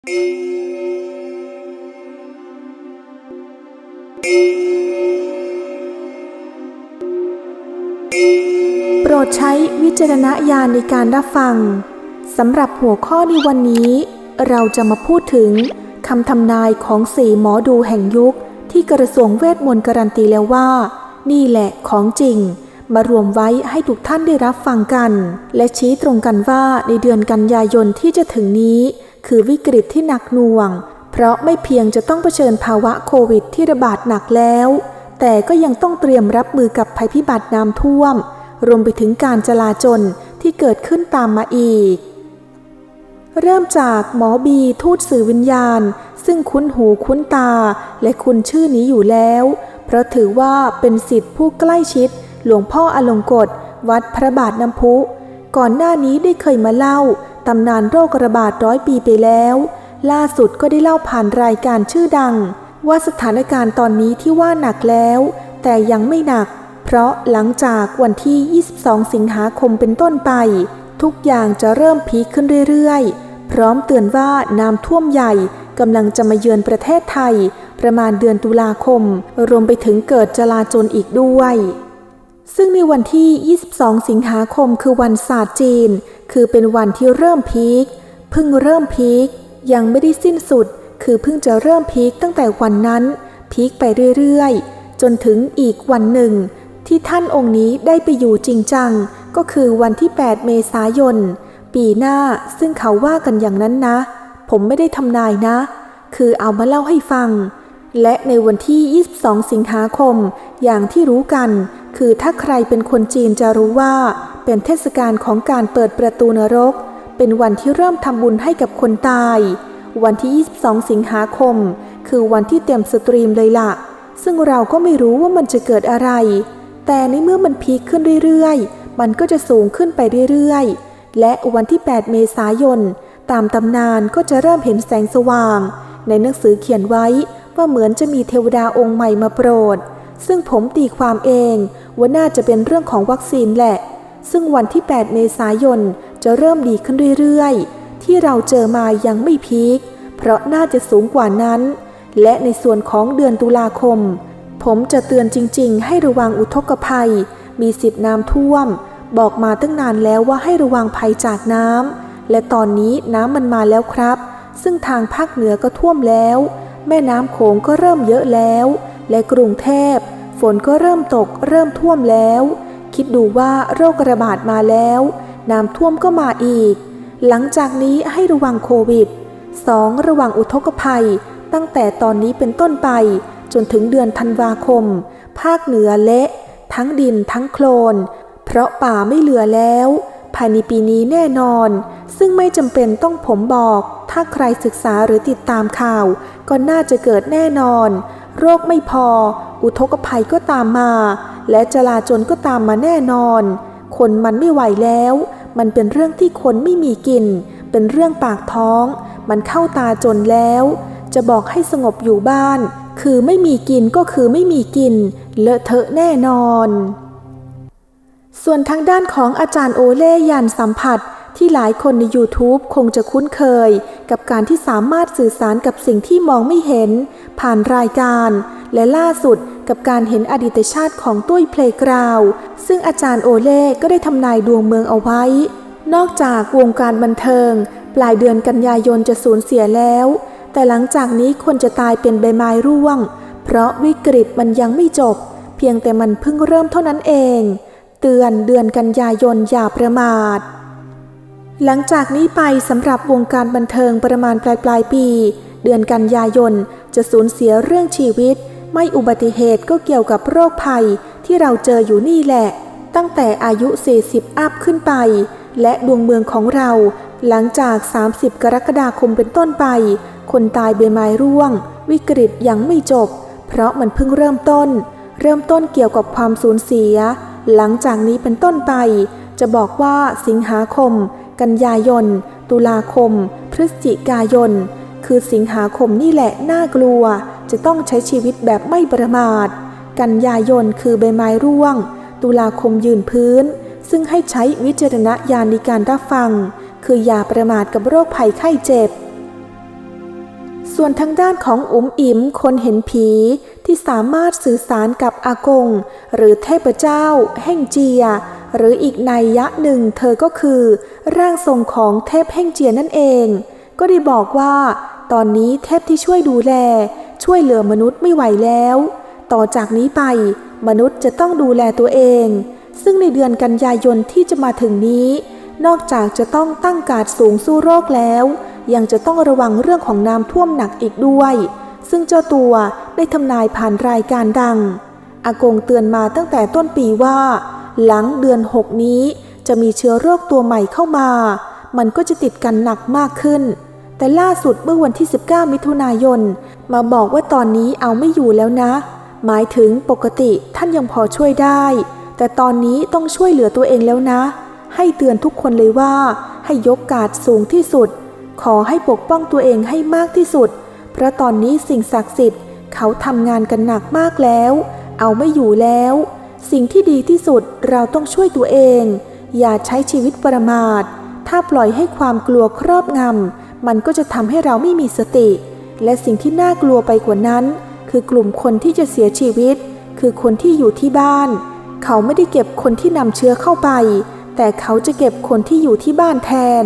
โปรดใช้วิจารณญาณในการรับฟัง สำหรับหัวข้อในวันนี้ เราจะมาพูดถึงคำทำนายของสี่หมอดูแห่งยุค ที่กระทรวงเวทมนต์การันตีแล้วว่า นี่แหละของจริง มารวมไว้ให้ทุกท่านได้รับฟังกัน และชี้ตรงกันว่าในเดือนกันยายนที่จะถึงนี้ คือวิกฤตที่หนักหน่วง เพราะไม่เพียงจะต้องเผชิญภาวะโควิดที่ระบาดหนักแล้ว แต่ก็ยังต้องเตรียมรับมือกับภัยพิบัติน้ำท่วม รวมไปถึงการจลาจลที่เกิดขึ้นตามมาอีก เริ่มจากหมอบีทูตสื่อวิญญาณ ซึ่งคุ้นหูคุ้นตาและคุ้นชื่อนี้อยู่แล้ว เพราะถือว่าเป็นสิทธิผู้ใกล้ชิด หลวงพ่ออลงกฎวัดพระบาทน้ำพุ ก่อนหน้านี้ได้เคยมาเล่า ตำนานโรคระบาดร้อยปีไปแล้ว ล่าสุดก็ได้เล่าผ่านรายการชื่อดัง ว่าสถานการณ์ตอนนี้ที่ว่าหนักแล้ว แต่ยังไม่หนัก เพราะหลังจากวันที่ 22 สิงหาคมเป็นต้นไป ทุกอย่างจะเริ่มพีคขึ้นเรื่อยๆ พร้อมเตือนว่าน้ำท่วมใหญ่กำลังจะมาเยือนประเทศไทย ประมาณเดือนตุลาคม รวมไปถึงเกิดจลาจลอีกด้วย ซึ่งในวันที่ 22 สิงหาคมคือวันศาสตร์จีน คือเป็นวันที่เริ่มพีคเพิ่งเริ่มพีคยังไม่ได้สิ้นสุด คือเพิ่งจะเริ่มพีคตั้งแต่วันนั้น พีคไปเรื่อยๆ จนถึงอีกวันหนึ่ง ที่ท่านองค์นี้ได้ไปอยู่จริงจัง ก็คือวันที่ 8 เมษายน ปีหน้าซึ่งเขาว่ากันอย่างนั้นนะ ผมไม่ได้ทำนายนะ คือเอามาเล่าให้ฟัง และในวันที่ 22 สิงหาคม อย่างที่รู้กัน คือถ้าใครเป็นคนจีนจะรู้ว่า เป็นเทศกาลของการเปิดประตูนรก เป็นวันที่เริ่มทำบุญให้กับคนตาย วันที่ 22 สิงหาคม คือวันที่เต็มสตรีมเลยล่ะ ซึ่งเราก็ไม่รู้ว่ามันจะเกิดอะไร แต่ในเมื่อมันพีคขึ้นเรื่อยๆ มันก็จะสูงขึ้นไปเรื่อยๆ และวันที่ 8 เมษายน ตามตำนานก็จะเริ่มเห็นแสงสว่าง ในหนังสือเขียนไว้ว่าเหมือนจะมีเทวดาองค์ใหม่มาโปรด ซึ่งผมตีความเองว่าน่าจะเป็นเรื่องของวัคซีนแหละ ซึ่งวันที่ 8 เมษายนจะเริ่มดีขึ้นเรื่อยๆ ที่เราเจอมายังไม่พีค เพราะน่าจะสูงกว่านั้น และในส่วนของเดือนตุลาคม ผมจะเตือนจริง ๆ ให้ระวังอุทกภัย มีสิทธิน้ำท่วม บอกมาตั้งนานแล้วว่าให้ระวังภัยจากน้ำ และตอนนี้น้ำมันมาแล้วครับ ซึ่งทางภาคเหนือก็ท่วมแล้ว แม่น้ำโขงก็เริ่มเยอะแล้ว และกรุงเทพ ฝนก็เริ่มตกเริ่มท่วมแล้ว คิดดูว่าโรคระบาดมาแล้ว น้ำท่วมก็มาอีก หลังจากนี้ให้ระวังโควิด 2. ระวังอุทกภัย ตั้งแต่ตอนนี้เป็นต้นไป จนถึงเดือนธันวาคม ภาคเหนือเละ ทั้งดินทั้งโคลน เพราะป่าไม่เหลือแล้ว ภายในปีนี้แน่นอน ซึ่งไม่จำเป็นต้องผมบอก ถ้าใครศึกษาหรือติดตามข่าว ก็น่าจะเกิดแน่นอน โรคไม่พอ อุทกภัยก็ตามมา และจลาจลก็ตามมาแน่นอน คนมันไม่ไหวแล้ว มันเป็นเรื่องที่คนไม่มีกิน เป็นเรื่องปากท้อง มันเข้าตาจนแล้ว จะบอกให้สงบอยู่บ้าน คือไม่มีกินก็คือไม่มีกิน เลอะเทอะแน่นอน ส่วนทางด้านของอาจารย์โอเล่ยันสัมผัส ที่หลายคนใน YouTube คงจะคุ้นเคย กับการที่สามารถสื่อสารกับสิ่งที่มองไม่เห็น ผ่านรายการ และล่าสุดกับการเห็นอดีตชาติของตุ้ยเพลงกราว ซึ่งอาจารย์โอเล่ก็ได้ทำนายดวงเมืองเอาไว้ นอกจากวงการบันเทิง ปลายเดือนกันยายนจะสูญเสียแล้ว แต่หลังจากนี้คนจะตายเป็นใบไม้ร่วง เพราะวิกฤตมันยังไม่จบ เพียงแต่มันเพิ่งเริ่มเท่านั้นเอง เตือนเดือนกันยายนอย่าประมาท หลังจากนี้ไปสำหรับวงการบันเทิงประมาณปลายปลายปี เดือนกันยายน จะสูญเสียเรื่องชีวิต ไม่อุบัติเหตุก็เกี่ยวกับโรคภัยที่เราเจออยู่นี่แหละ ตั้งแต่อายุ 40 อัพขึ้นไป และดวงเมืองของเรา หลังจาก 30 กรกฎาคมเป็นต้นไป คนตายเบไม้ร่วง วิกฤตยังไม่จบ เพราะมันเพิ่งเริ่มต้น เริ่มต้นเกี่ยวกับความสูญเสีย หลังจากนี้เป็นต้นไป จะบอกว่าสิงหาคม กันยายน ตุลาคม พฤศจิกายน คือสิงหาคมนี่แหละน่ากลัว จะต้องใช้ชีวิตแบบไม่ประมาท กันยายนคือใบไม้ร่วง ตุลาคมยืนพื้น ซึ่งให้ใช้วิจารณญาณในการรับฟัง คืออย่าประมาทกับโรคภัยไข้เจ็บ ส่วนทางด้านของอุ๋มอิ๋มคนเห็นผีที่สามารถสื่อสารกับอากง หรือเทพเจ้า แห่งเจีย หรืออีกนัยยะหนึ่งเธอก็คือ ร่างทรงของเทพแห่งเจียนั่นเอง ก็ได้บอกว่า ตอนนี้เทพที่ช่วยดูแล ช่วยเหลือมนุษย์ไม่ไหวแล้ว ต่อจากนี้ไป มนุษย์จะต้องดูแลตัวเอง ซึ่งในเดือนกันยายนที่จะมาถึงนี้ นอกจากจะต้องตั้งการดสูงสู้โรคแล้ว ยังจะต้องระวังเรื่องของน้ำท่วมหนักอีกด้วย ซึ่งเจ้าตัวได้ทำนายผ่านรายการดังอากงเตือนมาตั้งแต่ต้นปีว่า หลังเดือนหกนี้จะมีเชื้อโรคตัวใหม่เข้ามา มันก็จะติดกันหนักมากขึ้น แต่ล่าสุดเมื่อวันที่ 19 มิถุนายน มาบอกว่าตอนนี้เอาไม่อยู่แล้วนะ หมายถึงปกติท่านยังพอช่วยได้ แต่ตอนนี้ต้องช่วยเหลือตัวเองแล้วนะ ให้เตือนทุกคนเลยว่า ให้ยกการดสูงที่สุด ขอให้ปกป้องตัวเองให้มากที่สุด เพราะตอนนี้สิ่งศักดิ์สิทธิ์เขาทำงานกันหนักมากแล้ว เอาไม่อยู่แล้ว สิ่งที่ดีที่สุดเราต้องช่วยตัวเอง อย่าใช้ชีวิตประมาท ถ้าปล่อยให้ความกลัวครอบงำมันก็จะทำให้เราไม่มีสติ และสิ่งที่น่ากลัวไปกว่านั้น คือกลุ่มคนที่จะเสียชีวิต คือคนที่อยู่ที่บ้าน เขาไม่ได้เก็บคนที่นำเชื้อเข้าไป แต่เขาจะเก็บคนที่อยู่ที่บ้านแทน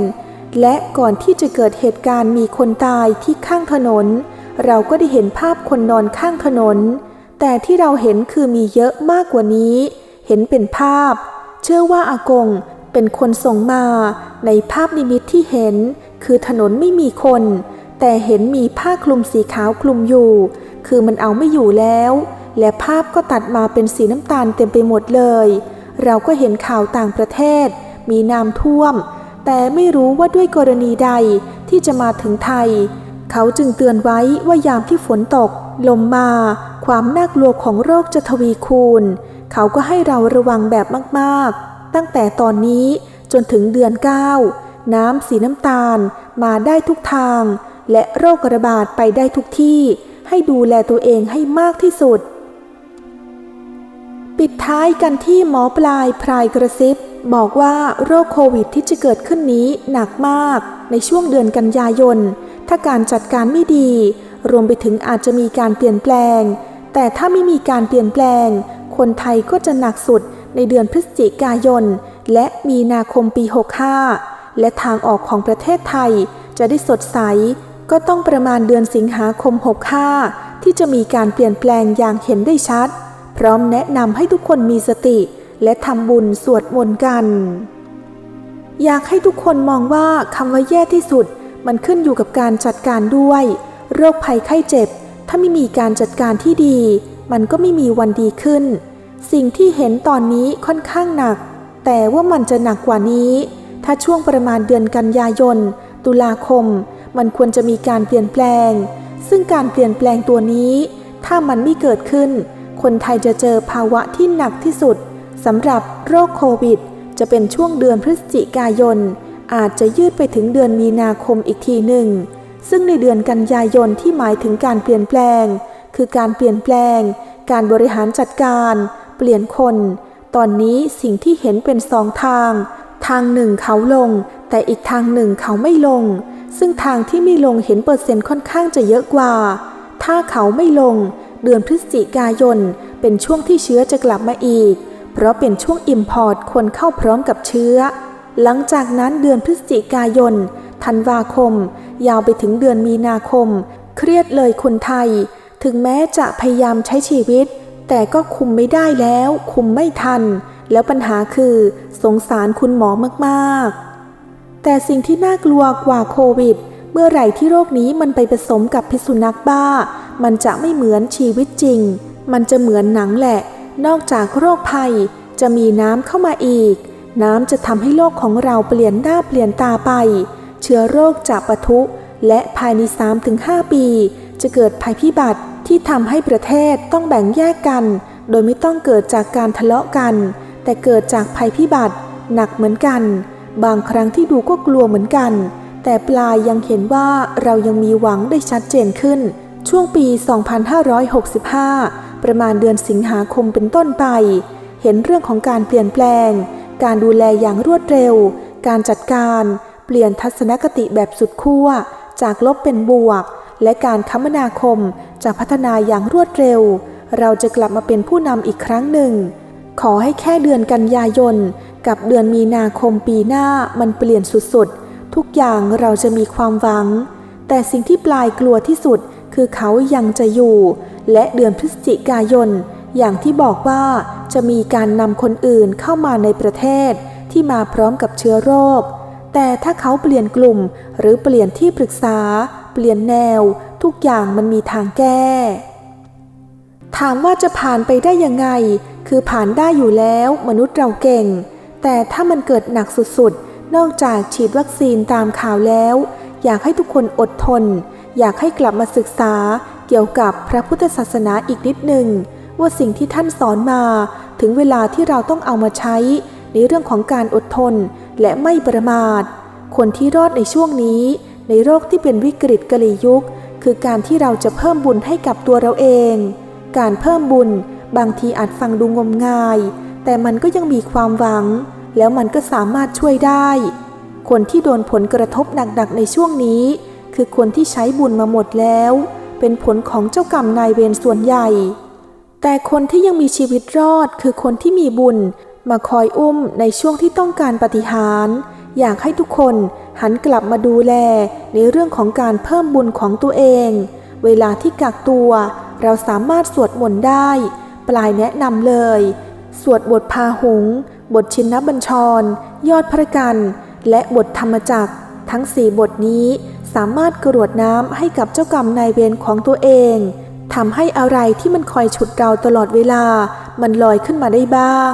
และก่อนที่จะเกิดเหตุการณ์มีคนตายที่ข้างถนน เราก็ได้เห็นภาพคนนอนข้างถนน แต่ที่เราเห็นคือมีเยอะมากกว่านี้ เห็นเป็นภาพ เชื่อว่าอากงเป็นคนส่งมา ในภาพนิมิตที่เห็น คือถนนไม่มีคน แต่เห็นมีผ้าคลุมสีขาวคลุมอยู่ คือมันเอาไม่อยู่แล้ว และภาพก็ตัดมาเป็นสีน้ำตาลเต็มไปหมดเลย เราก็เห็นข่าวต่างประเทศ มีน้ำท่วม แต่ไม่รู้ว่าด้วยกรณีใดที่จะมาถึงไทย เขาจึงเตือนไว้ว่ายามที่ฝนตก ลมมา ความน่ากลัวของโรคจะทวีคูณ เขาก็ให้เราระวังแบบมากๆ ตั้งแต่ตอนนี้จนถึงเดือน 9 น้ำสีน้ำตาลมาได้ทุกทาง และโรคระบาดไปได้ทุกที่ ให้ดูแลตัวเองให้มากที่สุด ปิดท้ายกันที่หมอปลายพรายกระซิบบอกว่าโรคโควิดที่จะเกิดขึ้นนี้หนักมากในช่วงเดือนกันยายน ถ้าการจัดการไม่ดี รวมไปถึงอาจจะมีการเปลี่ยนแปลง แต่ถ้าไม่มีการเปลี่ยนแปลง คนไทยก็จะหนักสุดในเดือนพฤศจิกายน และมีนาคมปี 65 และทางออกของประเทศไทยจะได้สดใส ก็ต้องประมาณเดือนสิงหาคม 65 ที่จะมีการเปลี่ยนแปลงอย่างเห็นได้ชัด พร้อมแนะนำให้ทุกคนมีสติ และทำบุญสวดมนต์กัน อยากให้ทุกคนมองว่าคำว่าแย่ที่สุด มันขึ้นอยู่กับการจัดการด้วย โรคภัยไข้เจ็บ ถ้าไม่มีการจัดการที่ดี มันก็ไม่มีวันดีขึ้น สิ่งที่เห็นตอนนี้ค่อนข้างหนัก แต่ว่ามันจะหนักกว่านี้ ถ้าช่วงประมาณเดือนกันยายน ตุลาคม มันควรจะมีการเปลี่ยนแปลง ซึ่งการเปลี่ยนแปลงตัวนี้ ถ้ามันไม่เกิดขึ้น คนไทยจะเจอภาวะที่หนักที่สุดสำหรับโรคโควิด จะเป็นช่วงเดือนพฤศจิกายน อาจจะยืดไปถึงเดือนมีนาคมอีกทีหนึ่ง ซึ่งในเดือนกันยายนที่หมายถึงการเปลี่ยนแปลง คือการเปลี่ยนแปลง การบริหารจัดการ เปลี่ยนคน ตอนนี้สิ่งที่เห็นเป็นสองทาง ทางหนึ่งเขาลง แต่อีกทางหนึ่งเขาไม่ลง ซึ่งทางที่ไม่ลงเห็นเปอร์เซ็นต์ค่อนข้างจะเยอะกว่า ถ้าเขาไม่ลง เดือนพฤศจิกายน เป็นช่วงที่เชื้อจะกลับมาอีก เพราะเป็นช่วงอิมพอร์ตคนเข้าพร้อมกับเชื้อ หลังจากนั้นเดือนพฤศจิกายน ธันวาคม ยาวไปถึงเดือนมีนาคม เครียดเลยคนไทย ถึงแม้จะพยายามใช้ชีวิต แต่ก็คุมไม่ได้แล้ว คุมไม่ทัน แล้วปัญหาคือสงสารคุณหมอมากๆ แต่สิ่งที่น่ากลัวกว่าโควิด เมื่อไหร่ที่โรคนี้มันไปผสมกับพิษสุนัขบ้า มันจะไม่เหมือนชีวิตจริง มันจะเหมือนหนังแหละ นอกจากโรคภัยจะมีน้ำเข้ามาอีก น้ำจะทำให้โลกของเราเปลี่ยนหน้าเปลี่ยนตาไป เชื้อโรคจะปะทุ และภายใน 3-5 ปี จะเกิดภัยพิบัติที่ทำให้ประเทศต้องแบ่งแยกกัน โดยไม่ต้องเกิดจากการทะเลาะกัน แต่เกิดจากภัยพิบัติ หนักเหมือนกัน บางครั้งที่ดูก็กลัวเหมือนกัน แต่ปลายยังเห็นว่าเรายังมีหวังได้ชัดเจนขึ้น ช่วงปี 2565 ประมาณเดือนสิงหาคมเป็นต้นไป เห็นเรื่องของการเปลี่ยนแปลง การดูแลอย่างรวดเร็ว การจัดการ เปลี่ยนทัศนคติแบบสุดขั้ว จากลบเป็นบวก และการคมนาคมจะพัฒนาอย่างรวดเร็ว เราจะกลับมาเป็นผู้นำอีกครั้งหนึ่ง ขอให้แค่เดือนกันยายน กับเดือนมีนาคมปีหน้ามันเปลี่ยนสุดๆ ทุกอย่างเราจะมีความหวัง แต่สิ่งที่ปลายกลัวที่สุดคือเขายังจะอยู่ และเดือนพฤศจิกายน อย่างที่บอกว่า จะมีการนำคนอื่นเข้ามาในประเทศที่มาพร้อมกับเชื้อโรค แต่ถ้าเขาเปลี่ยนกลุ่มหรือเปลี่ยนที่ปรึกษา เปลี่ยนแนว ทุกอย่างมันมีทางแก้ ถามว่าจะผ่านไปได้ยังไง คือผ่านได้อยู่แล้วมนุษย์เราเก่ง แต่ถ้ามันเกิดหนักสุดๆ นอกจากฉีดวัคซีนตามข่าวแล้ว อยากให้ทุกคนอดทน อยากให้กลับมาศึกษาเกี่ยวกับพระพุทธศาสนาอีกนิดหนึ่งว่าสิ่งที่ท่านสอนมา ถึงเวลาที่เราต้องเอามาใช้ ในเรื่องของการอดทนและไม่ประมาท คนที่รอดในช่วงนี้ ในโรคที่เป็นวิกฤตกลียุค คือการที่เราจะเพิ่มบุญให้กับตัวเราเอง การเพิ่มบุญบางทีอาจฟังดูงมงาย แต่มันก็ยังมีความหวัง แล้วมันก็สามารถช่วยได้ คนที่โดนผลกระทบหนักๆในช่วงนี้ คือคนที่ใช้บุญมาหมดแล้ว เป็นผลของเจ้ากรรมนายเวรส่วนใหญ่ แต่คนที่ยังมีชีวิตรอดคือคนที่มีบุญ มาคอยอุ้มในช่วงที่ต้องการปฏิหาร อยากให้ทุกคนหันกลับมาดูแลในเรื่องของการเพิ่มบุญของตัวเอง เวลาที่กักตัวเราสามารถสวดมนต์ได้ ปลายแนะนำเลย สวดบทพาหุง บทชินนบัญชร ยอดพระกัน และบทธรรมจักร ทั้งสี่บทนี้สามารถกรวดน้ำให้กับเจ้ากรรมนายเวรของตัวเอง ทำให้อะไรที่มันคอยฉุดเราตลอดเวลา มันลอยขึ้นมาได้บ้าง